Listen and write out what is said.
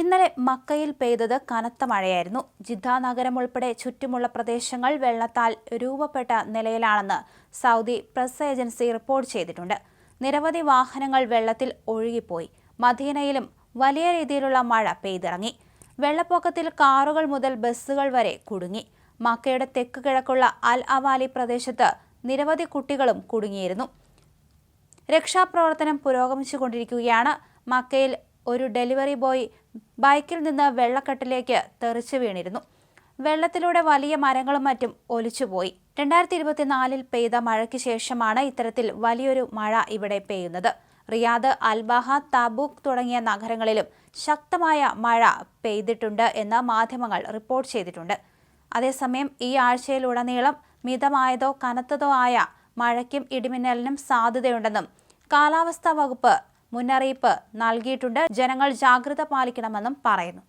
ഇന്നലെ മക്കയിൽ പെയ്തത് കനത്ത മഴയായിരുന്നു. ജിദ്ദ നഗരം ഉൾപ്പെടെ ചുറ്റുമുള്ള പ്രദേശങ്ങൾ വെള്ളത്താൽ രൂപപ്പെട്ട നിലയിലാണെന്ന് സൗദി പ്രസ് ഏജൻസി റിപ്പോർട്ട് ചെയ്തിട്ടുണ്ട്. നിരവധി വാഹനങ്ങൾ വെള്ളത്തിൽ ഒഴുകിപ്പോയി. മദീനയിലും വലിയ രീതിയിലുള്ള മഴ പെയ്തിറങ്ങി. വെള്ളപ്പൊക്കത്തിൽ കാറുകൾ മുതൽ ബസ്സുകൾ വരെ കുടുങ്ങി. മക്കയുടെ തെക്ക് കിഴക്കുള്ള അൽ അവാലി പ്രദേശത്ത് നിരവധി കുട്ടികളും കുടുങ്ങിയിരുന്നു. രക്ഷാപ്രവർത്തനം പുരോഗമിച്ചുകൊണ്ടിരിക്കുകയാണ്. മക്കയിൽ ഒരു ഡെലിവറി ബോയ് ബൈക്കിൽ നിന്ന് വെള്ളക്കെട്ടിലേക്ക് തെറിച്ചു വീണിരുന്നു. വെള്ളത്തിലൂടെ വലിയ മരങ്ങളും മറ്റും ഒലിച്ചുപോയി രണ്ടായിരത്തി ഇരുപത്തിനാലിൽ പെയ്ത മഴയ്ക്ക് ശേഷമാണ് ഇത്തരത്തിൽ വലിയൊരു മഴ ഇവിടെ പെയ്യുന്നത്. റിയാദ് അൽബാഹ താബൂക്ക് തുടങ്ങിയ നഗരങ്ങളിലും ശക്തമായ മഴ പെയ്തിട്ടുണ്ട് എന്ന് മാധ്യമങ്ങൾ റിപ്പോർട്ട് ചെയ്തിട്ടുണ്ട്. അതേസമയം ഈ ആഴ്ചയിലുടനീളം മിതമായതോ കനത്തതോ ആയ മഴയ്ക്കും ഇടിമിന്നലിനും സാധ്യതയുണ്ടെന്നും കാലാവസ്ഥാ വകുപ്പ് മുന്നറിയിപ്പ് നൽകിയിട്ടുണ്ട്. ജനങ്ങൾ ജാഗ്രത പാലിക്കണമെന്നും പറയുന്നു.